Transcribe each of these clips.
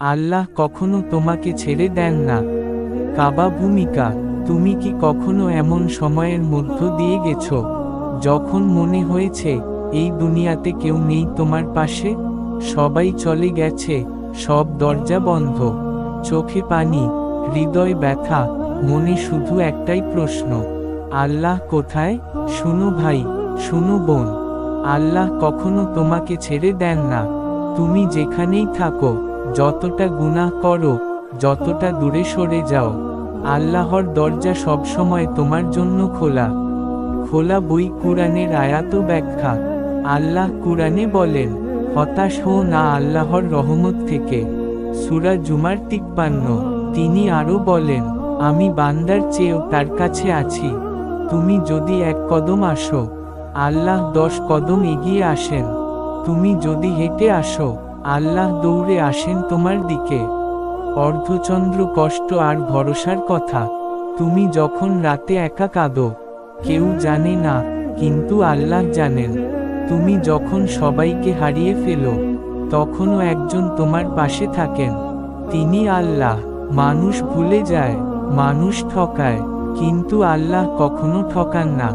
আল্লাহ কখনো তোমাকে ছেড়ে দেন না। কাবা ভূমিকা, তুমি কি কখনো এমন সময়ের মধ্য দিয়ে গেছ, যখন মনে হয়েছে, এই দুনিয়াতে কেউ নেই তোমার পাশে? সবাই চলে গেছে, সব দরজা বন্ধ। চোখে পানি, হৃদয় ব্যথা, মনে শুধু একটাই প্রশ্ন, আল্লাহ কোথায়? শুনো ভাই, শুনো বোন, আল্লাহ কখনো তোমাকে ছেড়ে দেন না। তুমি যেখানেই থাকো যতটা গুনাহ করো, যতটা দূরে সরে যাও, আল্লাহর দরজা সবসময় তোমার জন্য খোলা। খোলা বই কুরআনের আয়াত ব্যাখ্যা। আল্লাহ কুরআনে বলেন, হতাশ হো না আল্লাহর রহমত থেকে। সুরা জুমার তিপ্পান্ন, তিনি আরও বলেন, আমি বান্দার চেয়েও তার কাছে আছি। তুমি যদি এক কদম আসো, আল্লাহ দশ কদম এগিয়ে আসেন। তুমি যদি হেঁটে আসো আল্লাহ দৌড়ে আসেন তোমার দিকে। অর্ধচন্দ্র কষ্ট আর ভরসার কথা, তুমি যখন রাতে একা কাঁদো, কেউ জানে না, কিন্তু আল্লাহ জানেন। তুমি যখন সবাইকে হারিয়ে ফেলো, তখনও একজন তোমার পাশে থাকেন। তিনি আল্লাহ, মানুষ ভুলে যায়, মানুষ ঠকায়, কিন্তু আল্লাহ কখনো ঠকান না।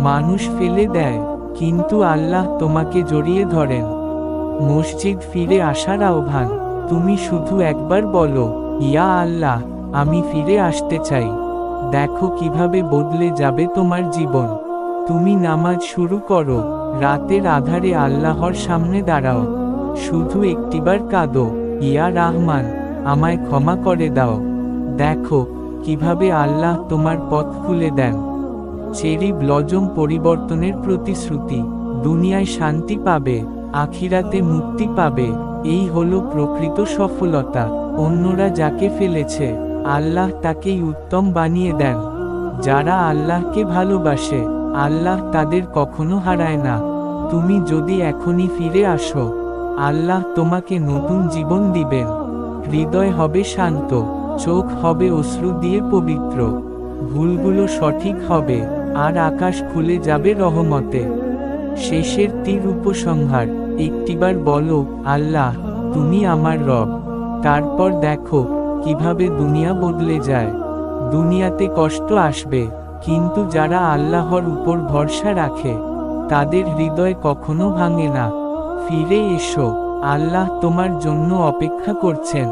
মানুষ ফেলে দেয়, কিন্তু আল্লাহ তোমাকে জড়িয়ে ধরেন। মসজিদ ফিরে আসার আহ্বান। তুমি শুধু একবার বলো, ইয়া আল্লাহ, আমি ফিরে আসতে চাই। দেখো কীভাবে বদলে যাবে তোমার জীবন। তুমি নামাজ শুরু করো, রাতের আধারে আল্লাহর সামনে দাঁড়াও। শুধু একটিবার কাঁদো, ইয়া রাহমান, আমায় ক্ষমা করে দাও। দেখো কীভাবে আল্লাহ তোমার পথ খুলে দেন। চেরি ব্লজম পরিবর্তনের প্রতিশ্রুতি, দুনিয়ায় শান্তি পাবে। আখিরাতে মুক্তি পাবে, এই হলো প্রকৃত সফলতা। অন্যরা যাকে ফেলেছে, আল্লাহ তাকেই উত্তম বানিয়ে দেন। যারা আল্লাহকে ভালোবাসে, আল্লাহ তাদের কখনো হারায় না। তুমি যদি এখনই ফিরে আসো, আল্লাহ তোমাকে নতুন জীবন দিবেন। হৃদয় হবে শান্ত, চোখ হবে অশ্রু দিয়ে পবিত্র। ভুলগুলো সঠিক হবে, আর আকাশ খুলে যাবে রহমতে। শেষের তীর উপসংহার, একটিবার বলো, আল্লাহ, তুমি আমার রব। তারপর দেখো, কীভাবে দুনিয়া বদলে যায়। দুনিয়াতে কষ্ট আসবে, কিন্তু যারা আল্লাহর উপর ভরসা রাখে, তাদের হৃদয় কখনো ভাঙে না। ফিরে এসো, আল্লাহ তোমার জন্য অপেক্ষা করছেন।